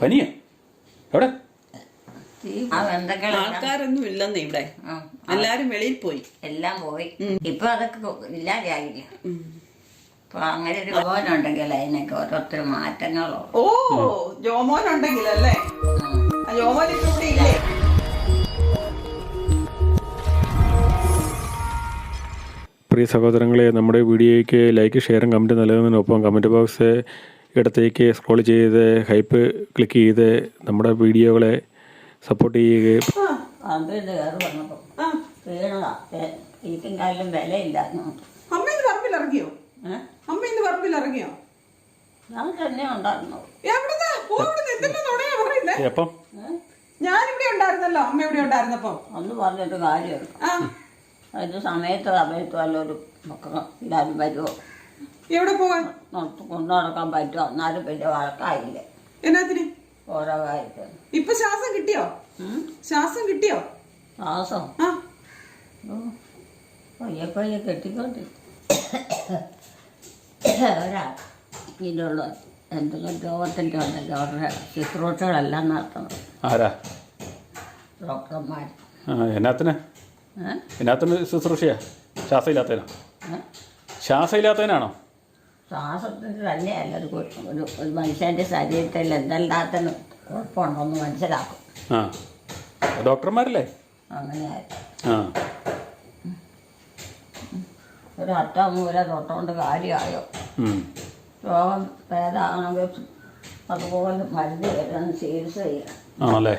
പനിയാ എവിടെ? ആൾക്കാരൊന്നും ഇല്ലെന്ന് ഇവിടെ. എല്ലാരും വെളിയിൽ പോയി. എല്ലാം പോയി. ഇപ്പൊ അതൊക്കെ ഇല്ലാതെയാകില്ല ഇപ്പൊ അങ്ങനെ ഒരു ഭവനുണ്ടെങ്കിൽ അതിനൊക്കെ ഓരോരുത്തർ മാറ്റങ്ങളോ? ഓ ആ ജോമോൻ ഇപ്പൊ ഇവിടെ ഇല്ലേ? പ്രിയ സഹോദരങ്ങളെ നമ്മുടെ വീഡിയോയ്ക്ക് ലൈക്ക് ഷെയറും കമന്റ് നൽകുന്നതിനൊപ്പം കമന്റ് ബോക്സ് ഇടത്തേക്ക് സ്ക്രോൾ ചെയ്ത് ഹൈപ്പ് ക്ലിക്ക് ചെയ്ത് നമ്മുടെ വീഡിയോകളെ സപ്പോർട്ട് ചെയ്യുകയും അമ്മ ഇന്ന് പറമ്പിൽ ഇറങ്ങിയോ? അമ്മ ഇന്ന് പറമ്പിൽ ഇറങ്ങിയോ? ഉണ്ടായിരുന്നല്ലോ. അമ്മ ഇവിടെ ഉണ്ടായിരുന്നപ്പോ. ഒന്ന് പറഞ്ഞിട്ട് കാര്യം ആ. സമയത്തോ സമയത്ത് അല്ലോ ഒരു മക്കൾ എല്ലാവരും വരുമോ എവിടെ പോവാൻ നടത്ത് കൊണ്ടു നടക്കാൻ പറ്റുമോ? എന്നാലും വലിയ വഴക്കായില്ലേ. എന്നാത്തിന്? ഓരോ ഇപ്പൊ ശ്വാസം കിട്ടിയോ? ഉം? ശ്വാസം കിട്ടിയോ? ശ്വാസം? ആ. പയ്യെ പയ്യെ കെട്ടിക്കൊണ്ട് ഒരാ ഇതിലുള്ള എന്തെങ്കിലും രോഗത്തിന്റെ ഉണ്ടല്ലോ അവരുടെ ശുശ്രൂഷകളെല്ലാം നടത്തണം. ആരാ? ഡോക്ടർമാർ ആ എന്നാത്തിന്? എന്നാത്തിന് ശുശ്രൂഷയാ? ശ്വാസമില്ലാത്തതിനോ? ശ്വാസമില്ലാത്തതിനാണോ? ശ്വാസത്തിന് തന്നെയല്ല ഒരു കു- ഒരു ഒരു മനുഷ്യന്റെ ശരീരത്തിൽ എന്തെല്ലാത്തിന് കുഴപ്പമുണ്ടെന്ന് മനസ്സിലാക്കും. ആ. ഡോക്ടർമാരല്ലേ? അങ്ങനെയായിരുന്നു. ആ. ഒരു അറ്റ മൂല തൊട്ടുകൊണ്ട് കാര്യമായോ ഉം. രോഗം ഭേദമാണെങ്കിൽ അതുപോലെ മരുന്ന് വരുന്ന ചികിത്സ ചെയ്യണം ആണല്ലേ?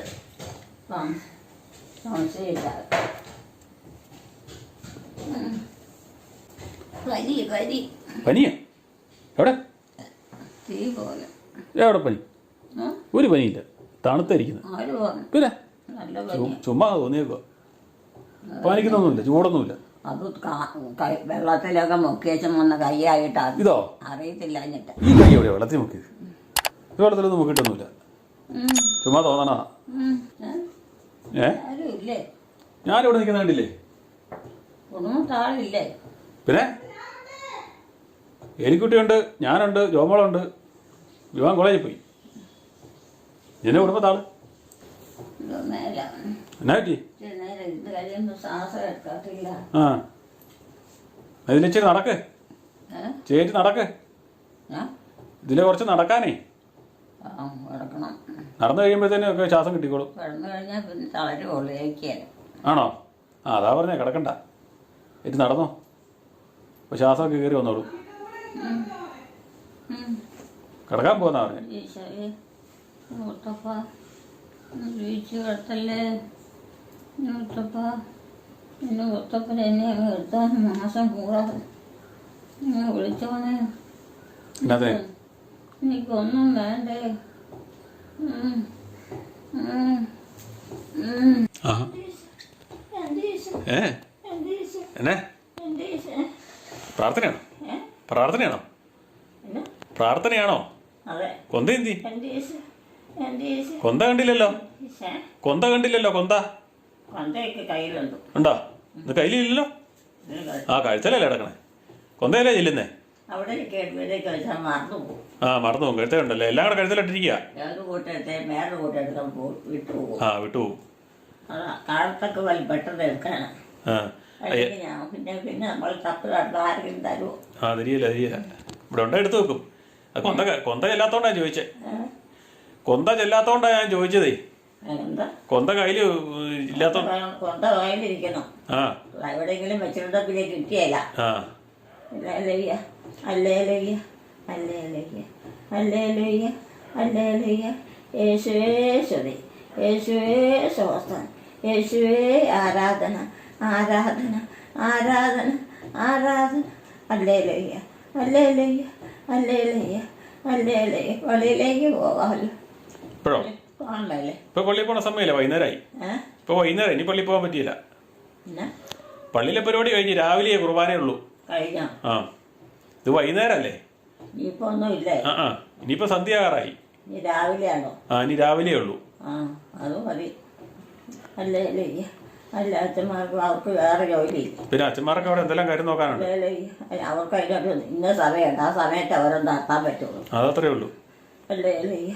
സം- സംശയമില്ല. പനി പനി പനിയാ എവിടെ? എവിടെ പനി? ഒരു പനിയില്ല. തണുത്തായിരിക്കുന്നത് പിന്നെ? ചുമ്മാ തോന്നിയേക്കോ പനിക്കുന്നൊന്നുമില്ല. ചൂടൊന്നുമില്ല. അത് വെള്ളത്തിലൊക്കെ മുക്കിയച്ചും വന്ന കൈയായിട്ട്. ഇതോ? അറിയത്തില്ല ഈ കൈ എവിടെയാ വെള്ളത്തിൽ മുക്കിയത്? ഈ വെള്ളത്തിലൊന്നും മുക്കിയിട്ടൊന്നുമില്ല. ചുമ്മാ തോന്നണതാ ഏ? ഞാനിവിടെ നിൽക്കുന്ന കണ്ടില്ലേ? പിന്നെ? എലിക്കുട്ടിയുണ്ട് ഞാനുണ്ട് ജോമോളുണ്ട്. വിവാൻ കോളേജിൽ പോയി. ഇത് മേല എന്നാ പറ്റി? ആ. ഇതിലിച്ചിരി നടക്ക്. ഏ? ചേച്ചി നടക്ക്. ഇതിലെ കുറച്ച് നടക്കാനേ. നടന്നു കഴിയുമ്പോഴത്തേനും ഒക്കെ ശ്വാസം കിട്ടിക്കോളും. ആണോ? ആ അതാ പറഞ്ഞേ കിടക്കണ്ട. ഇത് നടന്നോ? അപ്പോൾ ശ്വാസമൊക്കെ കയറി വന്നോളൂ. കിടക്കാൻ പോന്നാ പറഞ്ഞു മുത്തപ്പ വീഴ്ച കിടത്തല്ലേ മുത്തപ്പ പിന്നെ മുത്തപ്പൻ എന്നെ അങ്ങ് എടുത്താൻ മാസം കൂടാതെ നിങ്ങൾ വിളിച്ചോനെ. എന്നാതെ? എനിക്കൊന്നും വേണ്ടേ. ഉം. ഉം. ഉം. ആഹാ. എന്റെ ഈശോ, ഏ? എന്നെ? പ്രാർത്ഥനയാണോ? പ്രാർത്ഥനയാണോ? പ്രാർത്ഥനയാണോ? അതെ. കൊന്ത എന്തി? കൊന്ത കണ്ടില്ലല്ലോ. കൊന്ത കണ്ടില്ലല്ലോ കൊന്ത? ഉണ്ടോ? ഇത് കയ്യിലില്ലല്ലോ? ആ കഴുത്തലല്ലേ കിടക്കണേ? കൊന്തയല്ലേ ചെല്ലുന്നേ? ആ മറന്നു പോകും ആ ഉണ്ടല്ലേ? എല്ലാം കൂടെ കഴുത്തലിട്ടിരിക്കുക. ആ വിട്ടുപോകും ആ പിന്നെ പിന്നെ നമ്മൾ തപ്പ് കണ്ടു ആരെങ്കിലും തരുമോ ആ തിരിയില്ല തിരിയില്ല ഇവിടെ ഉണ്ടോ എടുത്തു വെക്കും കൊന്ത കൊന്ത ചെല്ലാത്തോണ്ടാ ചോദിച്ചേ കൊന്ത ചെല്ലാത്തോണ്ടാ ഞാൻ ചോദിച്ചതേ കൊന്ത കയ്യിൽ ഇല്ലാത്ത കൊന്ത കയ്യിലിരിക്കണം ആ എവിടെയെങ്കിലും വെച്ചിരുന്ന പിന്നെ കിട്ടിയല്ല ആ അല്ലേലയ്യ അല്ലേലയ്യ അല്ലേലയ്യ അല്ലേലയ്യ അല്ലേലയ്യ യേശുവേ യേശുവേ യേശുവേ ആരാധന ആരാധന ആരാധന ആരാധന. അല്ലേ ലയ്യ അല്ലേ ലയ്യ അല്ലേ ലയ്യ അല്ലേ ലയ്യ പള്ളിയിലേക്ക് പോകാമല്ലോ. ഇപ്പോഴോ? പോകണ്ടല്ലേ? ഇപ്പൊ പള്ളിയിൽ പോണ സമയമില്ല വൈകുന്നേരമായി ഇപ്പൊ വൈകുന്നേരം ഇനി പള്ളിയിൽ പോകാൻ പറ്റിയില്ല. പള്ളിയിലെ പരിപാടി കഴിഞ്ഞ് രാവിലെ കുർബാനയുള്ളൂ കഴിഞ്ഞോ? ആ. ഇത് വൈകുന്നേരല്ലേ? ഇനിയിപ്പോ ആ ആ. ഇനിയിപ്പോ സന്ധ്യാകാറായി ഇനി രാവിലെയാണോ? ആ ഇനി രാവിലെ ഉള്ളൂ. ആ അത് മതി. അല്ലേ അല്ലേ അല്ല അച്ഛന്മാർക്ക് അവർക്ക് വേറെ ജോലിയില്ല. പിന്നെ അച്ഛന്മാർക്ക് അവിടെ എന്തെല്ലാം കാര്യം നോക്കാനുണ്ട്? അല്ലേ അവർക്ക് അതിനൊരു ഇന്ന സമയമുണ്ട്. ആ സമയത്ത് അവരൊന്ന് നടത്താൻ പറ്റുള്ളൂ. അതത്രേ ഉള്ളൂ. അല്ലേ അല്ലയ്യ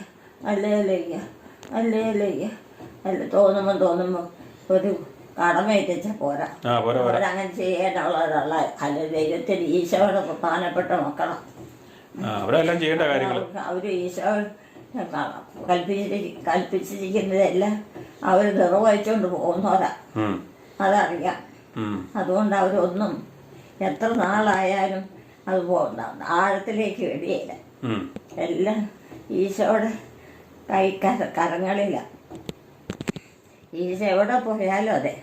അല്ലേ അല്ലയ്യ അല്ലേ അല്ലയ്യ അല്ല തോന്നുമ്പോൾ തോന്നുമ്പോൾ ഒരു കടമേറ്റിച്ച പോരാ. ആ പോരാ പോരാ. അവരങ്ങനെ ചെയ്യാനുള്ളവരുള്ള അല്ല ദൈവത്തിന് ഈശോയുടെ പ്രധാനപ്പെട്ട മക്കളാണ് ആ അവരെല്ലാം ചെയ്യേണ്ട കാര്യങ്ങൾ അവർ ഈശോ കൽപ്പിച്ചി കൽപ്പിച്ചിരിക്കുന്നതെല്ലാം അവർ നിറവേറ്റുകൊണ്ട് പോകുന്നവരാ അതറിയാം. അതുകൊണ്ട് അവരൊന്നും എത്ര നാളായാലും അത് പോകുന്ന ആഴത്തിലേക്ക് വെടിയില്ല. എല്ലാം ഈശോയുടെ കൈ കരങ്ങളില്ല ഈശ എവിടെ പോയാലും അതെ.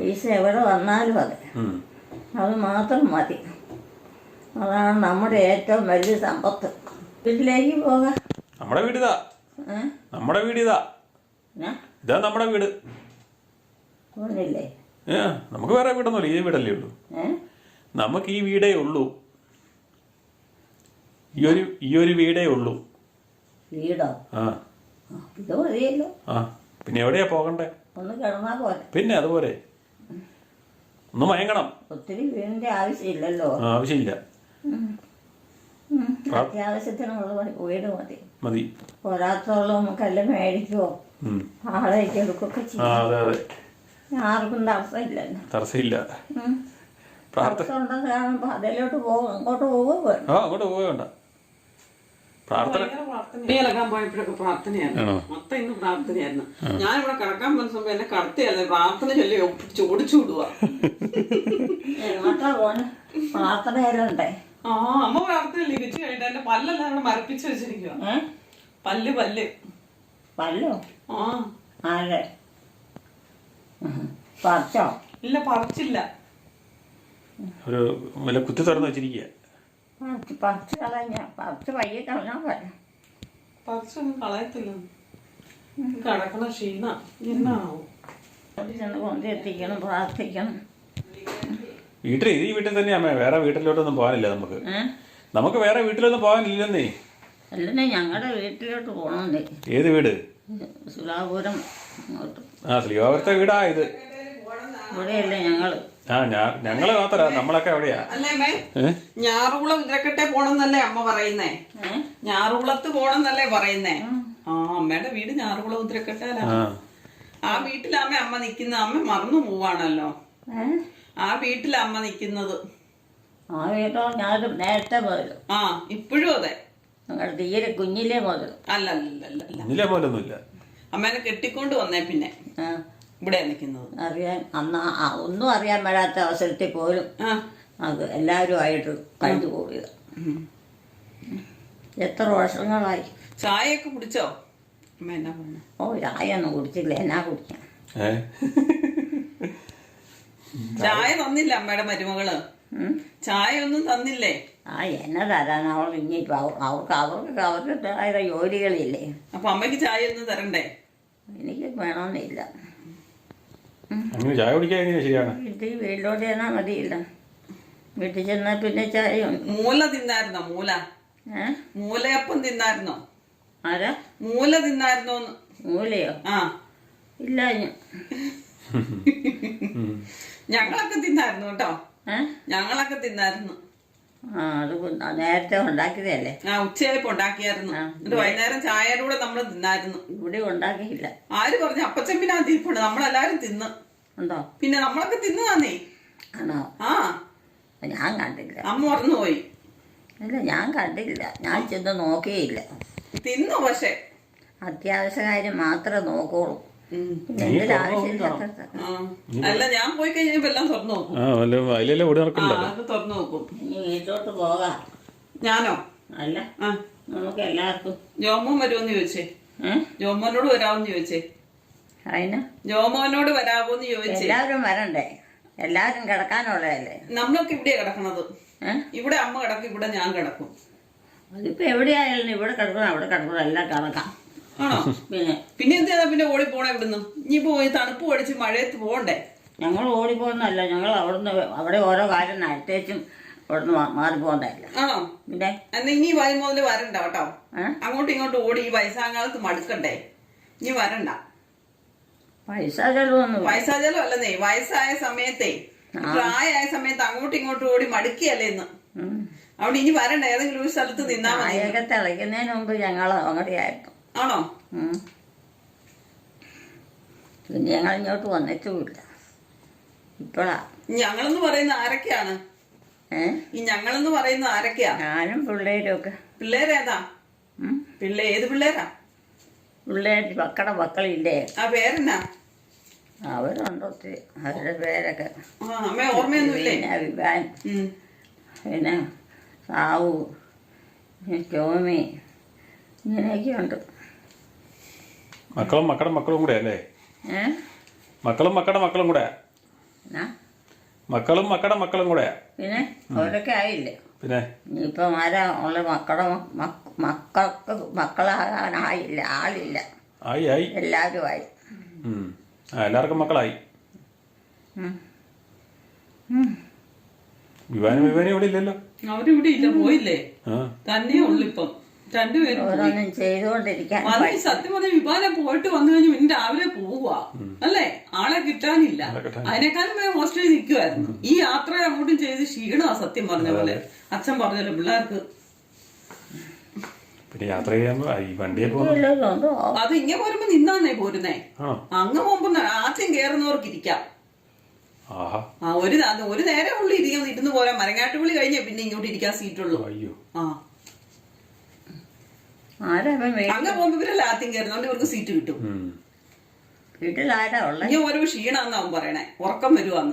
ഈശ ഈശോ എവിടെ വന്നാലും അതെ. അത് മാത്രം മതി. അതാണ് നമ്മുടെ ഏറ്റവും വലിയ സമ്പത്ത്. വീട്ടിലേക്ക് പോകാം. നമ്മുടെ വീട് ഇതാ. നമ്മുടെ വീട് ഇതാ. ഇതാ നമ്മുടെ വീട്. ഏ നമുക്ക് വേറെ വീടൊന്നുമില്ല. ഈ വീടല്ലേ ഉള്ളൂ. നമുക്ക് ഈ വീടേ ഉള്ളൂ. ഈ ഒരു ഈ ഒരു വീടേ ഉള്ളൂ. വീടോ? ആ. ഇത് മതിയല്ലോ. ആ പിന്നെ എവിടെയാ പോകണ്ടേ? ഒന്ന് കിടന്നാൽ പോലെ പിന്നെ അതുപോലെ. ഒന്ന് മയങ്ങണം. ഒത്തിരി വീടിന്റെ ആവശ്യമില്ലല്ലോ. ആവശ്യമില്ല. അത്യാവശ്യത്തിനുള്ള വീട് മതി. മതി. പോരാത്തോളം നമുക്കെല്ലാം മേടിക്കുവോ? ഉം. ആളേക്ക് എടുക്കുകയൊക്കെ ചെയ്യും. അതെ അതെ. ആർക്കും തടസ്സമില്ലല്ലോ. തടസ്സമില്ല. പ്രാർത്ഥന അതിലോട്ട് പോകും അങ്ങോട്ട് പോവുക ആ അങ്ങോട്ട് പ്രാർത്ഥന ഇലക്കാൻ പോയപ്പോഴൊക്കെ പ്രാർത്ഥനയായിരുന്നു. ആണോ? മൊത്തം ഇന്ന് പ്രാർത്ഥനയായിരുന്നു. ഞാനിവിടെ കിടക്കാൻ പോകുന്ന സമയം എന്നെ കടത്തിയായിരുന്നു പ്രാർത്ഥന ചൊല്ലി ഒപ്പിച്ച് ഓടിച്ചു വിടുക പ്രാർത്ഥന ആ അമ്മ പ്രാർത്ഥന ലിഖിച്ചു കഴിഞ്ഞിട്ട് എന്റെ പല്ലെല്ലാം അവിടെ മരപ്പിച്ച് വെച്ചിരിക്കുക ഏ? പല്ല് പല്ല്. പല്ലോ? ആ. ആരെ. പറിച്ചോ? ഇല്ല പറിച്ചില്ല. ഒരു വല്ല കുത്തി തുറന്ന് വെച്ചിരിക്കുക പറിച്ച് പറിച്ച് കളഞ്ഞ പറിച്ച് വയ്യ കളഞ്ഞാൽ പോലെ പറിച്ചൊന്നും കളയത്തില്ല. കിടക്കണ ക്ഷീണ. എന്നാവും അവിടെ ചെന്ന് കൊണ്ടു എത്തിക്കണം പ്രാർത്ഥിക്കണം. വീട്ടിൽ ഈ വീട്ടിൽ തന്നെ അമ്മ വേറെ വീട്ടിലോട്ടൊന്നും പോകാനില്ല നമുക്ക്. നമുക്ക് വേറെ വീട്ടിലൊന്നും പോകാനില്ലെന്നേ. ഞങ്ങളുടെ വീട്ടിലോട്ട് പോകണമെന്നേ ഏത് വീട്? സുലാപുരം ആ ശ്രീവാപുരത്തെ വീടാ ഇത്. ഇവിടെയല്ലേ ഞങ്ങൾ ആ ഞാൻ ഞങ്ങൾ മാത്രാ നമ്മളൊക്കെ എവിടെയാ അല്ലേ അമ്മേ? ഏ? ഞാറുകുളം ഇതിരക്കട്ടെ പോണെന്നല്ലേ അമ്മ പറയുന്നേ. ഞാറുകുളത്ത് പോണെന്നല്ലേ പറയുന്നേ. ആ അമ്മയുടെ വീട് ഞാറുകുളം ഉദ്രക്കട്ടേലാ ആ. ആ വീട്ടിലമ്മ അമ്മ നിക്കുന്ന. അമ്മ മറന്നു പോവാണല്ലോ. ആ വീട്ടിൽ അമ്മ നിക്കുന്നത്. ആ വീട്ടോ ഞാൻ നേരത്തെ മുതൽ ആ ഇപ്പോഴും അതെ. ഞങ്ങൾ തീരെ കുഞ്ഞിലേ പോലും അല്ല അല്ല അല്ല അല്ല ഇല്ല പോലൊന്നുമില്ല അമ്മേനെ കെട്ടിക്കൊണ്ട് വന്നേ പിന്നെ. ആ, ഇവിടെ നിൽക്കുന്നത് അറിയാൻ അന്ന് ആ ഒന്നും അറിയാൻ വരാത്ത അവസരത്തിൽ പോലും ആ. അത് എല്ലാവരുമായിട്ട് കഴിഞ്ഞു പോവുക എത്ര വർഷങ്ങളായി? ചായയൊക്കെ കുടിച്ചോ? അമ്മ എന്നാ പറഞ്ഞു? ഓ ചായ ഒന്നും കുടിച്ചില്ല. എന്നാ കുടിക്കാം ചായ തന്നില്ല അമ്മയുടെ മരുമകൾ. ഉം? ചായ ഒന്നും തന്നില്ലേ? ആ എന്നെ തരാൻ അവൾ ഇനിയിപ്പോ അവർക്ക് അവർക്ക് അവരുടേതായ ജോലികളില്ലേ. അപ്പൊ അമ്മയ്ക്ക് ചായ ഒന്നും തരണ്ടേ? എനിക്ക് വേണമെന്നില്ല. അങ്ങനെ ചായ കുടിക്കാൻ എങ്ങനെയാ ശരിയാണ്? വീട്ടിൽ വീട്ടിലോട്ട് ചെന്നാൽ മതിയില്ല. വീട്ടിൽ ചെന്നാൽ പിന്നെ ചായ മൂല തിന്നായിരുന്നോ? മൂല? മൂലയപ്പം തിന്നായിരുന്നോ? ആരാ? മൂല തിന്നായിരുന്നോ മൂലയോ? ആ. ഇല്ല ഞാൻ. ഞങ്ങളൊക്കെ തിന്നായിരുന്നു കേട്ടോ. ഞങ്ങളൊക്കെ തിന്നായിരുന്നു. ആ അത് നേരത്തെ ഉണ്ടാക്കിയതല്ലേ? ആ ഉച്ചയായപ്പോ ഉണ്ടാക്കിയായിരുന്നു. എന്നിട്ട് വൈകുന്നേരം ചായയുടെ കൂടെ നമ്മൾ തിന്നായിരുന്നു. ഇവിടെ ഉണ്ടാക്കിയില്ല. ആര് പറഞ്ഞു അപ്പച്ചമ്പിനാ തീർപ്പുണ്ട് നമ്മളെല്ലാരും തിന്ന്. ഉണ്ടോ? പിന്നെ നമ്മളൊക്കെ തിന്നതാന്നേ. ആണോ? ആ. ഞാൻ കണ്ടില്ല. അമ്മ ഉറന്നു പോയി ഇല്ല ഞാൻ കണ്ടില്ല. ഞാൻ ചെന്ന് നോക്കിയില്ല. തിന്നു പക്ഷെ. അത്യാവശ്യ കാര്യം മാത്രമേ നോക്കുള്ളൂ. അല്ല ഞാൻ പോയി കഴിഞ്ഞപ്പോ എല്ലാം തുറന്നു നോക്കും. ആ വല്ല അതിലെല്ലാം ഓടി നടക്കണ്ടല്ലോ? അത് തുറന്നു നോക്കും. ഇനി വീട്ടിലോട്ട് പോകാം. ഞാനോ? അല്ല ആ. നമുക്ക് എല്ലാവർക്കും. ജോമോൻ വരുമോന്ന് ചോദിച്ചേ? ഏ? ജോമോനോട് വരാമെന്ന് ചോദിച്ചേ? അതിന് ജോമോനോട് വരാമോന്ന് ചോദിച്ചേ? എല്ലാവരും വരണ്ടേ? എല്ലാവരും കിടക്കാനുള്ളതല്ലേ? നമ്മളൊക്കെ ഇവിടെ കിടക്കണത്. ഏ? ഇവിടെ അമ്മ കിടക്കും ഇവിടെ ഞാൻ കിടക്കും. അതിപ്പോ എവിടെയായാലും ഇവിടെ കിടക്കണം അവിടെ കിടക്കണം എല്ലാം കിടക്കാം. ആണോ? പിന്നെ? പിന്നെ എന്തിനാ പിന്നെ ഓടി പോണേ ഇവിടുന്ന്? ഇനി പോയി തണുപ്പ് പഠിച്ച് മഴയത്ത് പോകണ്ടേ? ഞങ്ങൾ ഓടിപ്പോകുന്നല്ല ഞങ്ങൾ അവിടുന്ന് അവിടെ ഓരോ കാര്യം നടത്തേച്ചും അവിടുന്ന് മാറി പോകണ്ടല്ല ആണോ? പിന്നെ? എന്നാ ഇനി വൈ മുതൽ വരണ്ട കേട്ടോ. അങ്ങോട്ടും ഇങ്ങോട്ടും ഓടി ഈ വയസ്സാകാലത്ത് മടുക്കണ്ടേ? ഇനി വരണ്ട. പൈസ ചെലവൊന്നും വയസ്സാചാലും അല്ലെന്നേ വയസ്സായ സമയത്തേ പ്രായമായ സമയത്ത് അങ്ങോട്ടും ഇങ്ങോട്ടും ഓടി മടുക്കിയല്ലേ ഇന്ന്? അവിടെ ഇനി വരണ്ട. ഏതെങ്കിലും ഒരു സ്ഥലത്ത് നിന്നാ മതി. തിളയ്ക്കുന്നതിന് മുമ്പ് ഞങ്ങൾ അങ്ങോട്ടായിരുന്നു ആണോ. പിന്നെ ഞങ്ങൾ ഇങ്ങോട്ട് വന്നിട്ടുമില്ല. ഇപ്പോഴാ ഞങ്ങളെന്ന് പറയുന്ന ആരൊക്കെയാണ്? ഈ ഞങ്ങളെന്ന് പറയുന്ന ആരൊക്കെയാ? ഞാനും പിള്ളേരും ഒക്കെ പിള്ളേരേതാ. പിള്ളേ ഏത് പിള്ളേരാ? പിള്ളേർ മക്കളുടെ മക്കളില്ലേ? ആ പേരെന്നാ? അവരുണ്ട് ഒത്തിരി. അവരുടെ പേരൊക്കെ. ആ അമ്മ ഓർമ്മയൊന്നുമില്ലേ? പിന്നെ വിവാൻ. പിന്നെ സാവു ടോമി ഇങ്ങനെയൊക്കെ ഉണ്ട് മക്കളും മക്കളും മക്കളും കൂടെ അല്ലേ? മക്കളും മക്കളുടെ മക്കളും കൂടെ. മക്കളും മക്കളുടെ മക്കളും കൂടെ. പിന്നെ? അവരൊക്കെ ആയില്ലേ? പിന്നെ? ഇനിയിപ്പം ആരാ ഉള്ള മക്കളെ? മക്ക- മക്കൾക്ക് മക്കളാകാനായില്ല ആളില്ല. ആയി ആയി. എല്ലാവരും ആയി. ആ എല്ലാവർക്കും മക്കളായി. വിവാനും വിവാനും ഇവിടെ ഇല്ലല്ലോ. അവരിവിടെ ഇല്ല പോയില്ലേ? ആ. തന്നെ ഉള്ളു ഇപ്പം. ഓരോന്നും ചെയ്തുകൊണ്ടിരിക്കാൻ വന്ന് ഈ സത്യം പറഞ്ഞ വിമാനം പോയിട്ട് വന്നു കഴിഞ്ഞ് പിന്നെ രാവിലെ പോവുക. അല്ലേ? ആളെ കിട്ടാനില്ല. ആളെ കിട്ടാനില്ല. അതിനേക്കാളും പോയി ഹോസ്റ്റലിൽ നിൽക്കുമായിരുന്നു ഈ യാത്ര അങ്ങോട്ടും ചെയ്ത് ക്ഷീണമാ സത്യം പറഞ്ഞ പോലെ. അച്ഛൻ പറഞ്ഞല്ലോ പിള്ളേർക്ക് പിന്നെ യാത്ര ചെയ്യുമ്പോൾ ഈ വണ്ടിയെ അത് ഇങ്ങനെ പോരുമ്പോ നിന്നാന്നേ പോരുന്നേ. അങ്ങ് പോകുമ്പോ ആദ്യം കേറുന്നവർക്ക് ഇരിക്കാം. ആഹാ. ആ ഒരു ഒരു നേരം ഉള്ളി ഇരിക്കുന്നു ഇരുന്ന് പോരാ. മരങ്ങാട്ടുപുള്ളി കഴിഞ്ഞേ പിന്നെ ഇങ്ങോട്ട് ഇരിക്കാൻ സീറ്റുള്ളൂ അയ്യോ. ആ. ആരാ ഇപ്പം വീ- അങ്ങ് പോകുമ്പോ ഇവരല്ല ആദ്യം കയറുന്നോണ്ട് ഇവർക്ക് സീറ്റ് കിട്ടും. വീട്ടിലാരാ ഉള്ളേ? ഇങ്ങനെ ഓരോ ക്ഷീണാന്ന് അവൻ പറയണേ. ഉറക്കം വരുവാന്ന്.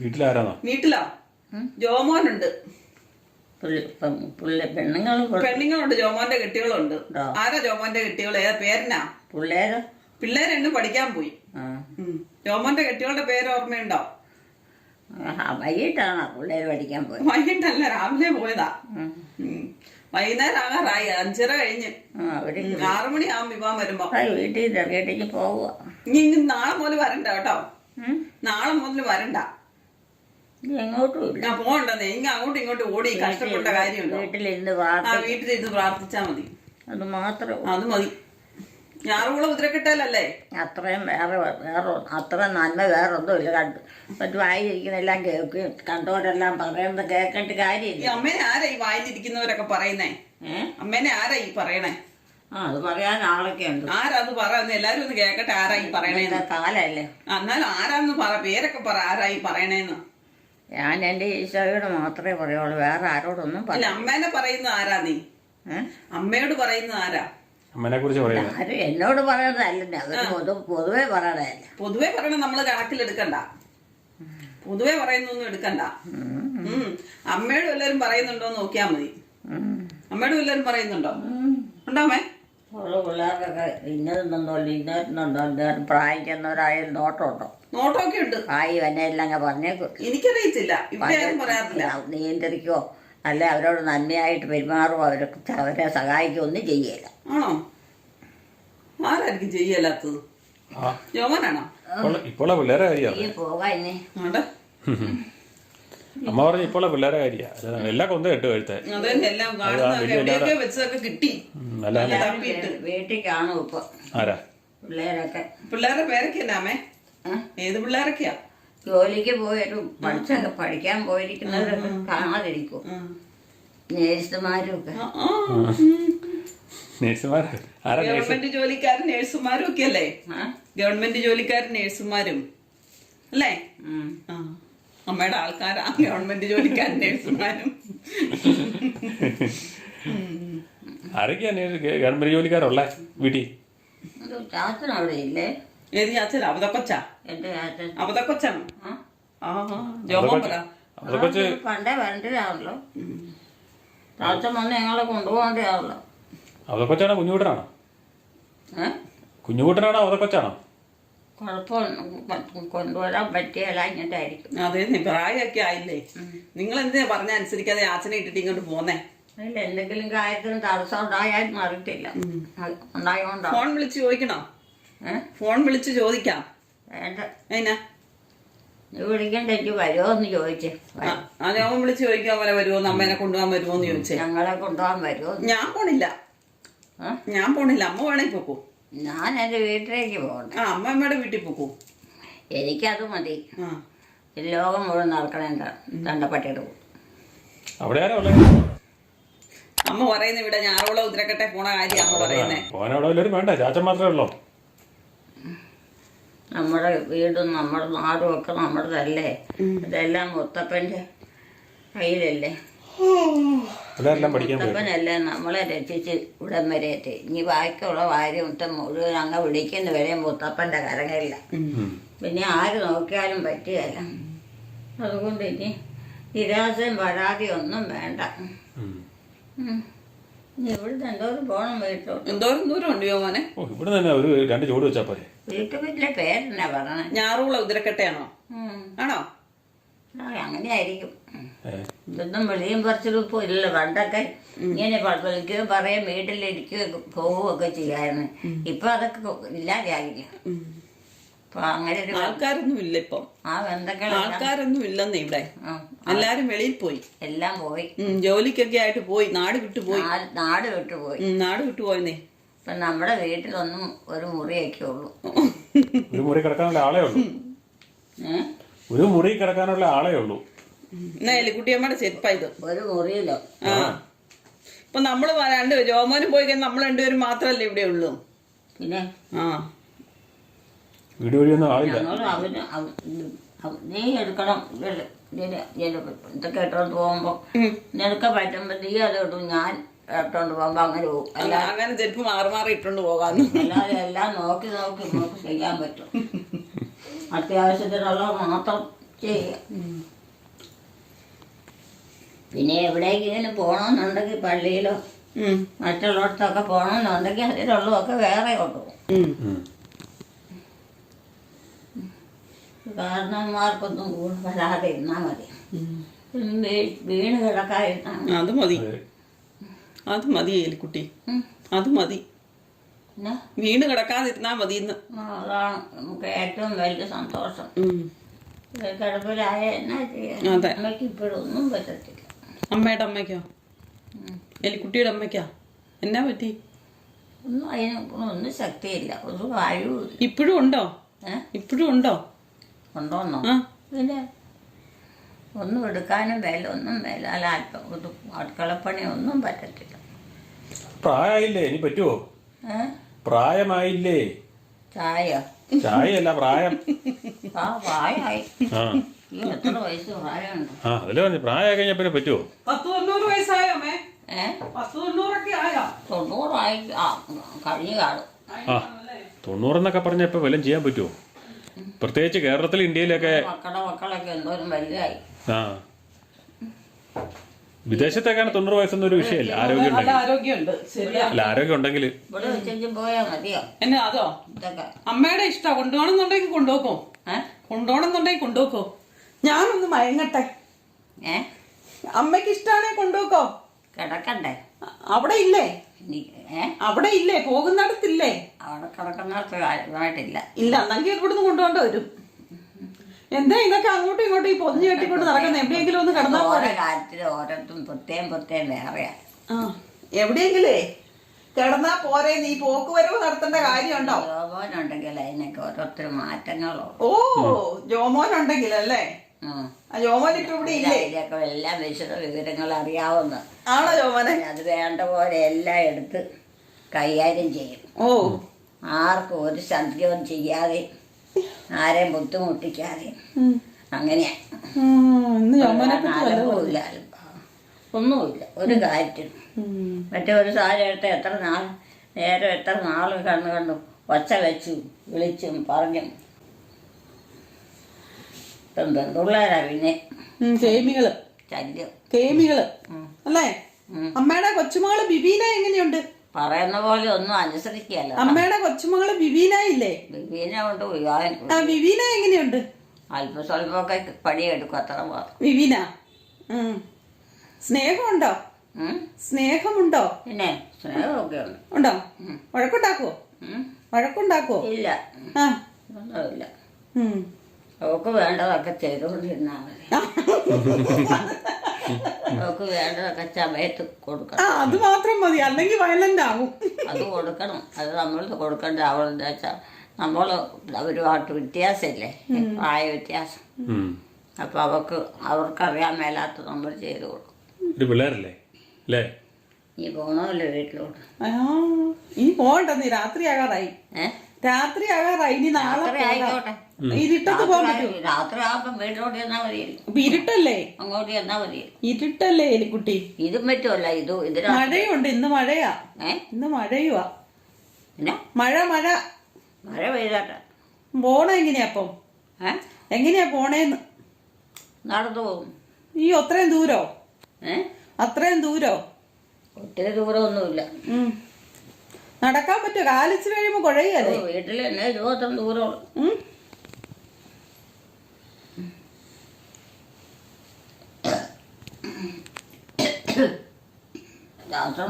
വീട്ടിലാരാന്നോ? വീട്ടിലാ. ജോമോനുണ്ട്. പുള്ളി ഇപ്പം പുള്ളി പെണ്ണുങ്ങൾ പെണ്ണുങ്ങളുണ്ട്. ജോമോന്റെ കെട്ടികളുണ്ട്? ആരാ ജോമോന്റെ കെട്ടികൾ ഏതാ പേരനാ പിള്ളേര്? പിള്ളേരെണ്ണു പഠിക്കാൻ പോയി. ആ. ഉം. ജോമോന്റെ കെട്ടികളുടെ പേര് ഓർമ്മയുണ്ടോ? ആ, വൈകിട്ടാണോ പിള്ളേര് പഠിക്കാൻ പോയി? വൈകിട്ടല്ല രാവിലെ പോയതാ. ഉം. ഉം. വൈകുന്നേരം ആകാറായി അഞ്ചര കഴിഞ്ഞ്. ആ അവിടെ ഉം. ആറു മണിയാവും വിവാൻ വരുമ്പോ. വീട്ടിൽ വീട്ടിലേക്ക് പോവുക ഇനി ഇങ്ങ് നാളെ മുതൽ വരണ്ട കേട്ടോ. നാളെ മുതൽ വരണ്ട. ഇനി ഞാൻ പോകണ്ടെന്നേ ഇങ്ങ അങ്ങോട്ടും ഇങ്ങോട്ടും ഓടി കഷ്ടപ്പെട്ട കാര്യമുണ്ടോ? വീട്ടിലിരുന്ന് പ്രാർത്ഥിച്ചാ മതി. അത് മാത്രം. അത് മതി. ഞാറുകുളം ഉദ്രക്കെട്ടാലല്ലേ അത്രയും വേറെ വേറെ അത്ര നന്മ വേറെ ഒന്നും ഇല്ല കണ്ടു മറ്റു വായിരിക്കുന്നെല്ലാം കേൾക്കുകയും കണ്ടവരെല്ലാം പറയുന്നത് കേൾക്കേണ്ട കാര്യമില്ല. അമ്മേനെ ആരാ ഈ വായിലിരിക്കുന്നവരൊക്കെ പറയുന്നേ? അമ്മേനെ ആരാ ഈ പറയണേ? ആ അത് പറയാൻ ആളൊക്കെ ഉണ്ട് ആരാ അത് പറയുന്നത് എല്ലാരും ഒന്ന് കേക്കട്ടെ ആരാ ഈ പറയണേന്ന്. കാലല്ലേ? എന്നാലും ആരാന്ന് പറ പേരൊക്കെ പറ ആരാ ഈ പറയണേന്ന്. ഞാൻ എന്റെ ഈശോയോട് മാത്രമേ പറയുള്ളൂ വേറെ ആരോടൊന്നും പറയില്ല അമ്മേനെ പറയുന്ന ആരാ നീ? അമ്മയോട് പറയുന്ന ആരാ? അമ്മനെ കുറിച്ച് പറയുന്നത്. ആരും എന്നോട് പറയണതല്ലേ അവർ പൊതു പൊതുവെ പറയണതല്ല. പൊതുവെ പറയണ നമ്മൾ കണക്കിലെടുക്കണ്ട പൊതുവെ പറയുന്നൊന്നും എടുക്കണ്ട. ഉം. അമ്മയോട് എല്ലാരും പറയുന്നുണ്ടോ എന്ന് നോക്കിയാ മതി. അമ്മയോട് എല്ലാരും പറയുന്നുണ്ടോ? ഉണ്ടാമേ ഉള്ള പിള്ളേർക്കൊക്കെ ഇന്നതെന്നുണ്ടോ ഇന്നതെന്നുണ്ടോ ഇന്നേരം പ്രായം ചെന്നവരായാലും നോട്ടമുണ്ടോ? നോട്ടമൊക്കെ ഉണ്ട്. എന്നെ എല്ലാം അങ്ങ് പറഞ്ഞേക്കും. എനിക്കറിയത്തില്ല. ഇവിടെ ആരും പറയാറില്ല. നിയന്ത്രിക്കോ അല്ല അവരോട് നന്മയായിട്ട് പെരുമാറും അവരൊക്കെ അവരെ സഹായിക്കുക ഒന്നും ചെയ്യല. ആണോ? ആരായിരിക്കും യോമനാണോ കാര്യമാണ് പോകാൻ ഇനി ആണ്ടെ. അമ്മ പറഞ്ഞ ഇപ്പോളെ പിള്ളേരെ കാര്യമാണ് എല്ലാം കൊന്ത കെട്ട് കഴുത്തെ എവിടെയൊക്കെ വെച്ചതൊക്കെ കിട്ടി. അല്ല നല്ല തപ്പിയിട്ട്. വീട്ടിൽ കാണും ഇപ്പൊ. ആരാ? പിള്ളേരൊക്കെ. പിള്ളേരുടെ പേരൊക്കെ എന്നാ അമ്മേ? ഏത് പിള്ളേരൊക്കെയാ? ജോലിക്ക് പോയിട്ട് പഠിച്ചൊക്കെ പഠിക്കാൻ പോയിരിക്കുന്നവരൊക്കെ കാണാതിരിക്കും. നേഴ്സുമാരും ഒക്കെ ഗവൺമെന്റ് ജോലിക്കാർ നേഴ്സുമാരും ഒക്കെ അല്ലേ? ഗവൺമെന്റ് ജോലിക്കാർ നേഴ്സുമാരും. അല്ലേ. അമ്മയുടെ ആൾക്കാരാ. ഗവൺമെന്റ് ജോലിക്കാർ നേഴ്സുമാരും. ആരൊക്കെയാ ഗവൺമെന്റ് ജോലിക്കാരുള്ള? വീട്ടിൽ? ചാച്ചൻ അവിടെ ഇല്ലേ? ഏത് చేస్తారు അവതക്കൊച്ചാ എന്റെ ചാച്ചൻ അവതക്കൊച്ചാണ് ആ? ആ ജോമോൻ പറ അതൊക്കെ വെച്ച് ആ, പണ്ടേ വരണ്ടതാണല്ലോ. ചാച്ചൻ വന്ന് ഞങ്ങളെ കൊണ്ടുപോകേണ്ടതാണല്ലോ. അവതൊക്കൊച്ചാണോ കുഞ്ഞുകുട്ടനാണോ? ഏഹ് കുഞ്ഞുകുട്ടനാണോ അവതൊക്കൊച്ചാണോ കുഴപ്പം കൊണ്ടുവരാൻ പറ്റിയല്ല ഇങ്ങനത്തെ ആയിരിക്കും അതെ നീ പ്രായമൊക്കെ ആയില്ലേ? നിങ്ങൾ എന്തിനാ പറഞ്ഞ അനുസരിക്കാതെ ആച്ചനെ ഇട്ടിട്ട് ഇങ്ങോട്ട് പോന്നേ? അതിൽ എന്തെങ്കിലും കാര്യത്തിന് തടസ്സം ഉണ്ടായാൽ അത് ഉണ്ടായോണ്ടോ. ഫോൺ വിളിച്ച് ചോദിക്കണോ? ഫോൺ വിളിച്ച് ചോദിക്കാം. വേണ്ട. അതിനാ നീ വിളിക്കണ്ട എനിക്ക് വരുമോ എന്ന് ചോദിച്ചേ. ആ ജോമൻ വിളിച്ച് ചോദിക്കാൻ പോലെ വരുമോ? അമ്മേനെ കൊണ്ടുപോകാൻ വരുമോ എന്ന് ചോദിച്ചേ. ഞങ്ങളെ കൊണ്ടുപോകാൻ വരുമോ? ഞാൻ പോണില്ല. ഞാൻ പോണില്ല. അമ്മ വേണേ പോക്കൂ. ഞാൻ എന്റെ വീട്ടിലേക്ക് പോകണം ആ അമ്മ അമ്മയുടെ വീട്ടിൽ പോക്കൂ. എനിക്കത് മതി. ലോകം മുഴുവൻ നടക്കണേണ്ട തണ്ടപ്പട്ടിയുടെ അവിടെ അമ്മ പറയുന്ന ഇവിടെ ഞാറോളം ഉദ്രക്കട്ടെ പോണ കാര്യം അമ്മ പറയുന്നേ. പോകാൻ വേണ്ട. ചാച്ചൻ മാത്രമേ ഉള്ളൂ? നമ്മുടെ വീടും നമ്മുടെ നാടും ഒക്കെ നമ്മുടേതല്ലേ? ഇതെല്ലാം മുത്തപ്പന്റെ കയ്യിലല്ലേ? മുത്തപ്പനല്ലേ നമ്മളെ രക്ഷിച്ച് ഇവിടെ വരെ എത്തി ഇനി ബാക്കിയുള്ള വാര്യമൊക്കെ മുഴുവൻ അങ്ങ് വിളിക്കുന്ന വരെ മുത്തപ്പന്റെ കരങ്ങളില്ല. പിന്നെ ആര് നോക്കിയാലും പറ്റിയല്ല. അതുകൊണ്ട് ഇനി നിരാശയും പരാതിയും ഒന്നും വേണ്ട ഉം. ഉം. ഇനി ഇവിടുന്ന് എന്തോരം ദൂരം ഉണ്ട് ഓ ഇവിടെ തന്നെ ഒരു രണ്ട് ചൂട് വെച്ചാ പോരെ. പേരെന്നാ പറഞ്ഞേ ഞാറുകുള ഉതിരക്കട്ടയാണോ? ആണോ? അങ്ങനെയായിരിക്കും. ഇതൊന്നും വെളിയും പണ്ടൊക്കെ. ഇങ്ങനെ വിളിക്കുകയും പറയും വീട്ടിലിരിക്കുകയും പോവുകയൊക്കെ ചെയ്യാന്ന് ഇപ്പൊ അതൊക്കെ ഇല്ലാതെയാകില്ല ഇപ്പൊ അങ്ങനെ ഒരു ആൾക്കാരൊന്നും ഇല്ല ഇപ്പം. ആ ബന്ധങ്ങളെല്ലാം. ആൾക്കാരൊന്നും ഇല്ലെന്ന് ഇവിടെ. ആ, എല്ലാരും വെളിയിൽ പോയി. എല്ലാം പോയി. ഉം, ജോലിക്കൊക്കെ ആയിട്ട് പോയി നാട് വിട്ടു പോയി. നാട് വിട്ടു പോയി. ഉം, നാട് വിട്ടു പോയെന്നേ. ഇപ്പൊ നമ്മുടെ വീട്ടിലൊന്നും ഒരു മുറിയൊക്കെ ഉള്ളൂ ഒരു മുറി കിടക്കാനുള്ള ആളേ ഉള്ളൂ. ഏ? ഒരു മുറി കിടക്കാനുള്ള ആളേ ഉള്ളൂ. എന്നാ എലിക്കുട്ടിയമ്മയുടെ ചെരുപ്പാ ഇത്? ഒരു മുറിയിലോ? ആ. ഇപ്പൊ നമ്മൾ രണ്ട് രോമോനും പോയി കഴിഞ്ഞാൽ നമ്മൾ രണ്ടുപേരും മാത്രല്ലേ ഇവിടെ ഉള്ളൂ. പിന്നെ? ആ. വീട് വഴിയൊന്നും ആളില്ല നീ എടുക്കണം. ഇതിൽ ഇതിൽ ഇതിൽ ഇതൊക്കെ ഇട്ടോണ്ട് പോകുമ്പോ നിനക്ക് പറ്റുമ്പോ നീ അത് ഇടും. ഞാൻ ഇട്ടോണ്ട് പോകുമ്പോ അങ്ങനെ പോകും. അല്ല അങ്ങനെ ചെരുപ്പ് മാറി മാറി ഇട്ടോണ്ട് പോകാന്ന്. അല്ലാതെ എല്ലാം നോക്കി നോക്കി നമുക്ക് ചെയ്യാൻ പറ്റും. അത്യാവശ്യത്തിനുള്ള മാത്രം ചെയ്യാം. പിന്നെ എവിടേക്കെങ്കിലും പോകണമെന്നുണ്ടെങ്കിൽ പള്ളിയിലോ മറ്റുള്ളിടത്തൊക്കെ പോകണമെന്നുണ്ടെങ്കിൽ അതിലുള്ളതൊക്കെ വേറെ കൊണ്ടുപോകും ഉം. ഉം. കാരണന്മാർക്കൊന്നും കൂടെ വരാതെ ഇരുന്നാൽ മതി വീണ് കിടക്കാതിരുന്നാൽ അത് മതി. അത്. മതി എലിക്കുട്ടി. അത് മതി. വീണ് കിടക്കാതിരുന്നാ മതി ഇന്ന് അതാണ് നമുക്ക് ഏറ്റവും വലിയ സന്തോഷം. കിടപ്പിലായ എന്നാ ചെയ്യാൻ? അതെ. അമ്മയ്ക്ക് ഇപ്പോഴൊന്നും പറ്റത്തില്ല. അമ്മയുടെ അമ്മയ്ക്കോ? എലിക്കുട്ടിയുടെ അമ്മയ്ക്കാ? എന്നാ പറ്റി? ഒന്നും അതിനൊന്നും ശക്തിയില്ല. ഒരു വായു ഇപ്പോഴും ഉണ്ടോ? ഏ? ഇപ്പോഴും ഉണ്ടോ? ഉണ്ടോന്നോ ആ പിന്നെ ഒന്നും എടുക്കാനും വേല ഒന്നും വേല അല്ല അല്പം ഇത് അടുക്കളപ്പണി ഒന്നും പറ്റത്തില്ല. പ്രായമായില്ലേ? ഇനി പറ്റുമോ പ്രായമായില്ലേ? ചായ ചായയല്ല പ്രായം. ആ പ്രായമായി. ആ. ഈ എത്ര വയസ്സ് പ്രായമുണ്ട്? ആ അതിൽ പറഞ്ഞു പ്രായമായി കഴിഞ്ഞാൽ പിന്നെ പറ്റുമോ പത്ത് തൊണ്ണൂറ് വയസ്സായോ അമ്മേ? ഏ? പത്ത് തൊണ്ണൂറൊക്കെ ആയോ? തൊണ്ണൂറായി. ആ കഴിഞ്ഞു കാണും. ആ തൊണ്ണൂറെന്നൊക്കെ പറഞ്ഞാൽ ഇപ്പം വല്ലതും ചെയ്യാൻ പറ്റുമോ പ്രത്യേകിച്ച് കേരളത്തിൽ ഇന്ത്യയിലൊക്കെ മക്കളുടെ മക്കളൊക്കെ എന്തോരം വലുതായി. ആ. വിദേശത്തേക്കാണ് തൊണ്ണൂറ് വയസ്സൊന്നും ഒരു വിഷയമല്ല. ആരോഗ്യം നല്ല ഉണ്ടെങ്കിൽ. ആരോഗ്യമുണ്ട്. ശരിയാ. അല്ല ആരോഗ്യം ഉണ്ടെങ്കിൽ. ഇവിടെ പോയാൽ മതിയോ? എന്നാ അതോ? ഇതൊക്കെ. അമ്മയുടെ ഇഷ്ടാ. കൊണ്ടുപോകണമെന്നുണ്ടെങ്കിൽ കൊണ്ടുപോക്കോ. ഏ? കൊണ്ടുപോകണമെന്നുണ്ടെങ്കിൽ കൊണ്ടുപോക്കോ. ഞാനൊന്ന് മയങ്ങട്ടെ. ഏ? അമ്മയ്ക്ക് ഇഷ്ടാണെങ്കിൽ കൊണ്ടുപോക്കോ. കിടക്കണ്ടേ? അ- അവിടെ ഇല്ലേ? അവിടെ ഇല്ലേ? പോകുന്നിടത്തില്ലേ? അവിടെ കിടക്കുന്നിടത്ത് കാര്യമായിട്ടില്ല. ഇല്ല എന്നെങ്കിൽ ഇവിടുന്ന് കൊണ്ടുപോകേണ്ട വരും. എന്താ ഇതൊക്കെ അങ്ങോട്ടും ഇങ്ങോട്ടും ഈ പൊതിഞ്ഞു കെട്ടിക്കൊണ്ട് നടക്കുന്നത്? എവിടെയെങ്കിലും ഒന്ന് കടന്നാ ഓരോ കാര്യത്തിൽ ഓരോരുത്തരും പ്രത്യേകം പ്രത്യേകം വേറെയാ. ആ എവിടെയെങ്കിലേ കിടന്നാ പോരെ? നീ പോക്ക് വരവ് നടത്തേണ്ട കാര്യമുണ്ടോ? ജോമോനുണ്ടെങ്കിൽ അതിനൊക്കെ ഓരോരുത്തർ മാറ്റങ്ങളോ? ഓ ജോമോൻ ഉണ്ടെങ്കിൽ അല്ലേ ജോമോൻ ഇപ്പൊ ഇവിടെ ഇല്ലേ? എല്ലാ വിശദ വിവരങ്ങൾ അറിയാവുന്ന. ആണോ ജോമോനെ? അത് വേണ്ട പോലെ എല്ലാം എടുത്ത് കൈകാര്യം ചെയ്യും. ഓ. ആർക്കും ഒരു ശല്യവും ചെയ്യാതെ ആരെയും ബുദ്ധിമുട്ടിക്കാതെ. അങ്ങനെയാ. ഒന്നുമില്ല. ഒരു കാര്യത്തിനും മറ്റേ ഒരു സാഹചര്യത്തെ എത്ര നാൾ നേരം എത്ര നാൾ കണ്ണു കണ്ടു ഒച്ച വെച്ചു വിളിച്ചും പറഞ്ഞും. പെൺപിള്ളേരാ പിന്നെ. ശല്യം. അല്ലേ. അമ്മയുടെ കൊച്ചുമകൾ ബിബീന എങ്ങനെയുണ്ട്? പറയുന്ന പോലെ ഒന്നും അനുസരിക്കല്ല അമ്മയുടെ കൊച്ചുമകൾ ബിബീന ഇല്ലേ ബിബീന കൊണ്ട് ബിബീന എങ്ങനെയുണ്ട്? അല്പ സ്വല്പമൊക്കെ പണിയെടുക്കും അത്ര ബിബീന. സ്നേഹമുണ്ടോ? സ്നേഹമുണ്ടോ? പിന്നെ സ്നേഹമൊക്കെ ഉണ്ട്. വഴക്കുണ്ടാക്കുവോ? ഉം? വഴക്കുണ്ടാക്കുവോ? ഇല്ല. ആ. ഒന്നുമില്ല. ഉം. അവൾക്ക് വേണ്ടതൊക്കെ ചെയ്തുകൊണ്ടിരുന്നാൽ മതി. അവക്ക് വേണ്ടതൊക്കെ സമയത്ത് ആ കൊടുക്കണം അത് മാത്രം മതി. അല്ലെങ്കിൽ വയലന്റ് ആവും. അത് കൊടുക്കണം. അത് നമ്മൾ കൊടുക്കേണ്ട. അവളെന്താ വെച്ചാൽ നമ്മൾ അവരുമായിട്ട് വ്യത്യാസമില്ലേ? പ്രായ വ്യത്യാസം. അപ്പൊ അവക്ക് അവർക്ക് അവർക്കറിയാൻ മേലാത്ത നമ്മൾ ചെയ്തു കൊടുക്കും. പിള്ളേരല്ലേ? അല്ലേ? നീ പോണമല്ലോ വീട്ടിലോട്ട്. ആ ഇനി പോകണ്ട. നീ രാത്രി ആകാറായി. ഏ? രാത്രിയാകാറായി ഇനി നാളെ രാത്രി ആയിക്കോട്ടെ. ഇരുട്ടത്ത് പോകാൻ പറ്റൂ രാത്രി- ആകുമ്പം വീട്ടിലോട്ട് മതി. ഇരുട്ടല്ലേ? അങ്ങോട്ട് ചെന്നാൽ മതി. ഇരുട്ടല്ലേ എലിക്കുട്ടി ഇതും പറ്റുമല്ല ഇതും ഇതിനാ മഴയുണ്ട് ഇന്ന് മഴയാ. ഏ? ഇന്ന് മഴയുവാ. പിന്നെ? മഴ മഴ. മഴ പെയ്താട്ടെ. പോണ എങ്ങനെയാ അപ്പം? ഏ? എങ്ങനെയാ പോണേന്ന്? നടന്നു പോകും. ഈ അത്രയും ദൂരോ? ഏ? അത്രയും ദൂരോ? ഒത്തിരി ദൂരമൊന്നുമില്ല. ഉം. നടക്കാൻ പറ്റുമോ? കാലിച്ച് കഴിയുമ്പോ കുഴയല്ലേ വീട്ടിൽ ദൂരം ഇരുപത്തൊന്ന് ദൂരമുള്ളൂ. രാത്രി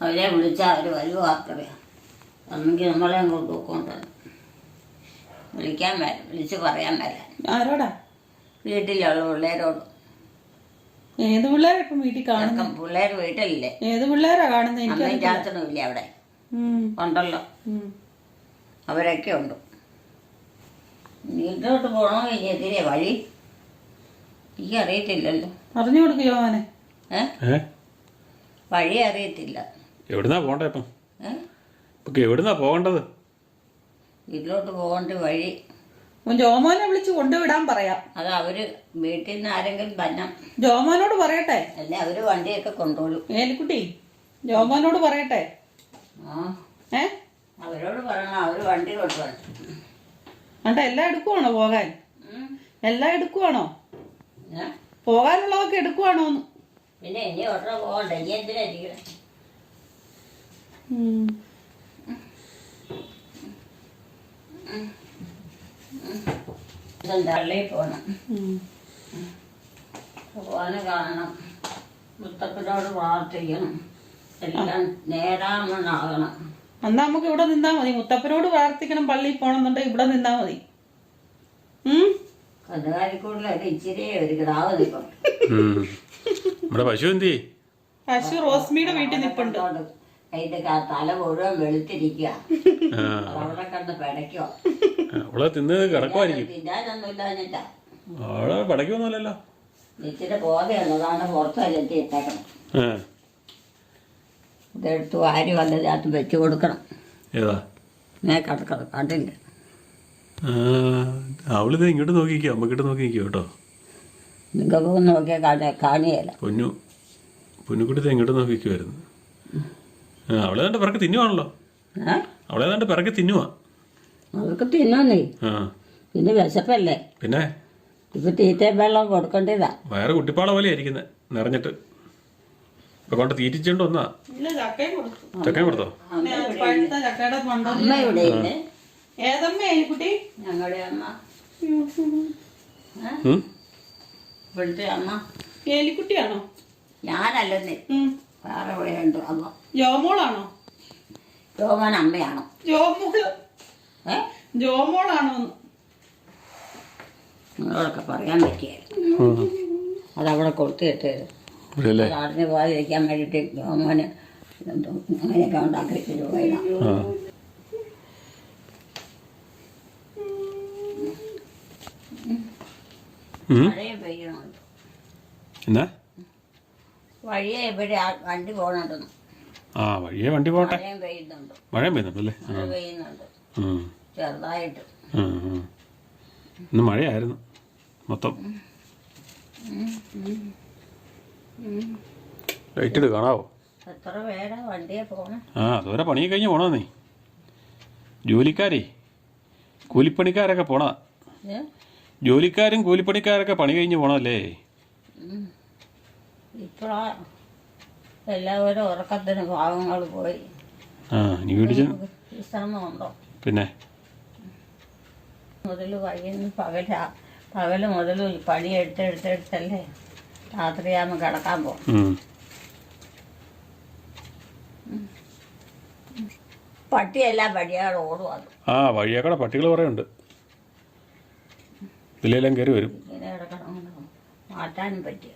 അവരെ വിളിച്ചാൽ അവർ വരുമോ ആർക്കറിയാം അന്നെങ്കിൽ നമ്മളെ അങ്ങോട്ട് വിളിക്കാൻ വരാം വിളിച്ച് പറയാൻ വരാം ആരോടാ വീട്ടിലുള്ള ഏത് പിള്ളേരാ ഇപ്പം വീട്ടിൽ കാണുന്നത് ചെറുക്കൻ പിള്ളേർ വീട്ടിലില്ലേ? ഏത് പിള്ളേരാ കാണുന്നത് എനിക്ക് ഇല്ലേ അവിടെ. ഉണ്ടല്ലോ. അവരൊക്കെ ഉണ്ട്. വീട്ടിലോട്ട് പോണോ? എതിരെ വഴി? എനിക്ക് അറിയത്തില്ലല്ലോ. പറഞ്ഞു കൊടുക്ക് യോവാനെ വഴി അറിയത്തില്ല. എവിടുന്നാ പോണ്ടേ ഇപ്പം എവിടുന്നാ പോകേണ്ടത്? വീട്ടിലോട്ട് പോകേണ്ട വഴി ജോമോനെ വിളിച്ച് കൊണ്ടുവിടാൻ പറയാം. അത് അവർ വീട്ടിൽ നിന്ന് ആരെങ്കിലും തന്നെ ജോമോനോട് പറയട്ടെ. അല്ലെ അവർ വണ്ടിയൊക്കെ കൊണ്ടുപോകും ഏലിക്കുട്ടി ജോമോനോട് പറയട്ടെ. ആ. ഏ? അവരോട് പറയണം അവർ വണ്ടി കൊണ്ടുപോകണം എന്നിട്ട് എല്ലാം എടുക്കുവാണോ പോകാൻ. എല്ലാം എടുക്കുവാണോ? പോകാനുള്ളതൊക്കെ എടുക്കുവാണോ പിന്നെ ഇനി ഉടനെ പോകണ്ട ഇനി എന്തിനാ ഇരിക്കണേ? ഉം. പള്ളിയിൽ പോകണം. ഭഗവാനെ കാണണം മുത്തപ്പനോട് പ്രാർത്ഥിക്കണം. എല്ലാം നേരാമനാകണം എന്നാ നമുക്ക് ഇവിടെ നിന്നാ മതി. മുത്തപ്പനോട് പ്രാർത്ഥിക്കണം. പള്ളിയിൽ പോണെന്നുണ്ടെങ്കിൽ ഇവിടെ നിന്നാ മതി. ഉം? കന്നുകാലിക്കൂടിലൊക്കെ ഇച്ചിരി ഒരു കിടാവ് നിൽക്കും ഉം. നമ്മുടെ പശു എന്തി പശു റോസ്മിയുടെ വീട്ടിൽ നിൽപ്പുണ്ട് അതിന്റെ തല മുഴുവൻ വെളുത്തിരിക്കുക അവിടെ കണ്ട് പിടയ്ക്കോ അവളെ തിന്ന് കിടക്കുമായിരിക്കും അവളെ ആ. ഇതെടുത്ത് വാരി വല്ലതിനകത്ത് വെച്ച് കൊടുക്കണം. ഏതാ? ഞാൻ കിടക്കണം കണ്ടില്ല. അവളിത് ഇങ്ങോട്ട് നോക്കിക്കോ അമ്മക്കിട്ട് നോക്കിക്കോ കേട്ടോ. നിങ്ങൾക്ക് നോക്കിയാൽ കാണി കാണിയല്ല പൊന്നു പൊന്നുകുട്ടി ഇങ്ങോട്ട് നോക്കിക്കുമായിരുന്നു അവളെ തന്നെ പിറക്ക് തിന്നുവാണല്ലോ. അവളെ തന്നെ പിറക്ക് തിന്നുവാ. അവർക്ക് തിന്നോന്നേ. പിന്നെ വിശപ്പല്ലേ? പിന്നെ? ഇപ്പൊ തീറ്റയും വെള്ളം കൊടുക്കേണ്ടതാ. വയറ് കുട്ടിപ്പാള പോലെ ആയിരിക്കുന്നെ നിറഞ്ഞിട്ട്. ഇപ്പൊ കൊണ്ട് തീറ്റിച്ചോണ്ട് വന്നാ? ചക്കയും കൊടുത്തു. അമ്മ ഇവിടെ ഇല്ലേ ഏതമ്മ ഏലിക്കുട്ടി ഞങ്ങളുടെ അമ്മ. ഉം? ഇവിടുത്തെ അമ്മ. ഏലിക്കുട്ടിയാണോ ഞാനല്ലെന്നേ. വേറെ അമ്മ. ജോമോളാണോ? രോമൻ അമ്മയാണോ? ജോമോൾ ഏ ജോമോളാണോ? നിങ്ങളൊക്കെ പറയാൻ പറ്റിയായിരുന്നു. അതവിടെ കൊടുത്തു അത് അറിഞ്ഞു പോകാതിരിക്കാൻ വേണ്ടിയിട്ട് എന്തോ അങ്ങനെയൊക്കെ ഉണ്ടാക്കി രൂപയിലാണ് എന്നാ? വഴിയെ ഇവിടെ വണ്ടി പോകണുണ്ടെന്ന് ആ വഴിയെ വണ്ടി പോട്ടെ. മഴയും പെയ്യുന്നുണ്ട്. മഴയും പെയ്യുന്നുണ്ടല്ലേ? പെയ്യുന്നുണ്ട്. ചെറുതായിട്ട്. ഇന്ന് മഴയായിരുന്നു. മൊത്തം. ലൈറ്റ് ഇട് കാണാവോ? എത്ര പേരാ വണ്ടിയെ പോകണം ആ അതുവരെ പണിയെ കഴിഞ്ഞ് പോണോ നീ? ജോലിക്കാരേ കൂലിപ്പണിക്കാരൊക്കെ പോണ ജോലിക്കാരും കൂലിപ്പണിക്കാരൊക്കെ പണി കഴിഞ്ഞ് പോണല്ലേ ഇപ്പോഴാ എല്ലാവരും ഉറക്കത്തിന് ഭാഗങ്ങൾ പോയി. ആ നീ വിശ്രമമുണ്ടോ പിന്നെ? മുതൽ വൈകുന്ന പകല പകൽ മുതൽ പണി എടുത്തെടുത്തെടുത്തല്ലേ രാത്രിയാകുമ്പോൾ കിടക്കാൻ പോകും. പട്ടിയെല്ലാം വഴിയാട് ഓടും അത്. ആ വഴിയേക്കൂടെ പട്ടികൾ കുറേ ഉണ്ട്. ഇതിലെല്ലാം കയറി വരും. ഇങ്ങനെ കിടക്കണം. മാറ്റാനും പറ്റിയ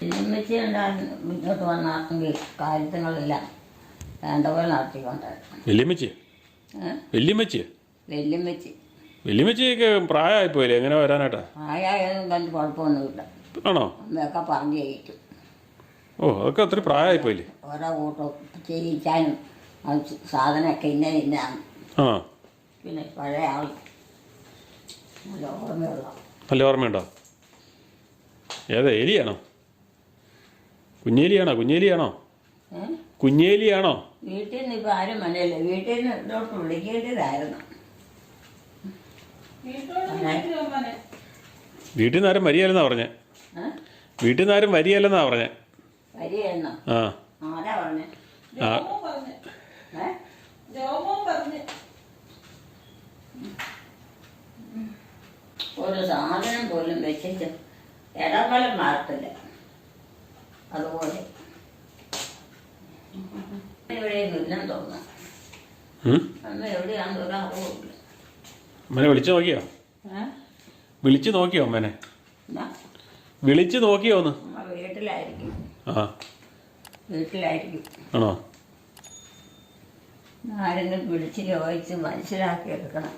എന്നാതിനാ വെച്ച് ഉണ്ടായിരുന്നു മുന്നോട്ട് വന്നെങ്കിൽ കാര്യത്തിനെല്ലാം വേണ്ട പോലെ നടത്തിക്കൊണ്ടായിരുന്നു എങ്ങനെ വരാനായിട്ടാ? ആയാലും കണ്ട് കുഴപ്പമൊന്നുമില്ല. ആണോ? അമ്മയൊക്കെ പറഞ്ഞു ചെയ്യിക്കും ഓ അതൊക്കെ അത്ര പ്രായമായിപ്പോയില്ലേ ഓരോ കൂട്ടം ചെയ്യിക്കാനും സാധനമൊക്കെ ഇന്ന ഇന്നാണ് ആ. പിന്നെ പഴയ ആൾ നല്ല ഓർമ്മയുണ്ടോ ഏതാ എലിയാണോ? കുഞ്ഞേലിയാണോ കുഞ്ഞേലിയാണോ? കുഞ്ഞേലിയാണോ? വീട്ടിൽ നിന്ന് ഇപ്പൊ ആരും മനയില്ല വീട്ടിൽ നിന്ന് ഇതോട്ട് വിളിക്കേണ്ടതായിരുന്നു. വീട്ടിൽ നിന്ന് ആരും വരികയല്ലെന്നാ പറഞ്ഞേ. വീട്ടിൽ നിന്ന് ആരും വരികയല്ലെന്നാ പറഞ്ഞേ. വരികയെന്നോ ആ. ആരാ പറഞ്ഞേ? ആ. ഒരു സാധനം പോലും വെച്ചിട്ട് ഇടവലം മാറത്തില്ല. അതുപോലെ. തോന്നുന്നു? അന്ന് എവിടെയാണെന്ന് ഒരു അമ്മനെ വിളിച്ചു നോക്കിയോ? വിളിച്ചു നോക്കിയോ അമ്മനെ? വിളിച്ചു നോക്കിയോ ഒന്ന്? നമ്മ വീട്ടിലായിരിക്കും. ആ. വീട്ടിലായിരിക്കും. ആണോ? ആരെങ്കിലും വിളിച്ച് ചോദിച്ച് മനസ്സിലാക്കി എടുക്കണം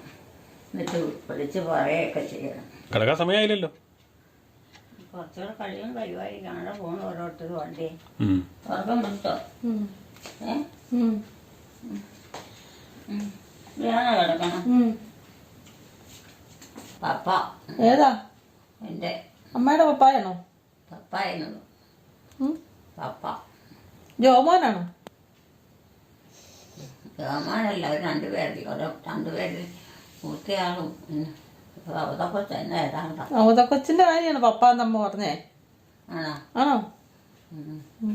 എന്നിട്ട് വിളിച്ച് പറയുകയൊക്കെ ചെയ്യണം. കിടക്കാൻ സമയമായില്ലല്ലോ. കുറച്ചുകൂടെ കഴിയും കഴിവായി കാണാൻ പോകണം ഓരോരുത്തർ വണ്ടി. ഉറക്കം വിളിച്ചോ ഏ? ഞാനാ കിടക്കണം? പപ്പ. ഏതാ? എന്റെ. അമ്മയുടെ പപ്പായാണോ? പപ്പ എന്നത് പപ്പ. ജോമോനാണോ? രാമാനല്ല അവർ രണ്ടുപേരിൽ ഓരോ രണ്ടുപേരിൽ അതൊക്കെ തന്നെ ഏതാണ്ടാ അവത കൊച്ചിന്റെ കാര്യമാണ് പപ്പ എന്നമ്മ പറഞ്ഞേ. ആണോ? ആണോ?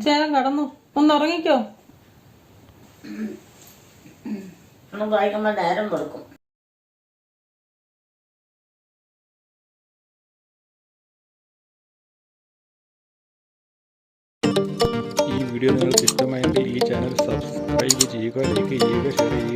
ചേരം കടന്നു. ഒന്ന് ഉറങ്ങിക്കോ. നേരം കൊടുക്കും ഈ വീഡിയോ നിങ്ങൾക്ക് ഇഷ്ടമായെങ്കിൽ ഈ ചാനൽ സബ്സ്ക്രൈബ് ചെയ്യുക ലൈക്ക് ചെയ്യുക ഷെയർ ചെയ്യുക.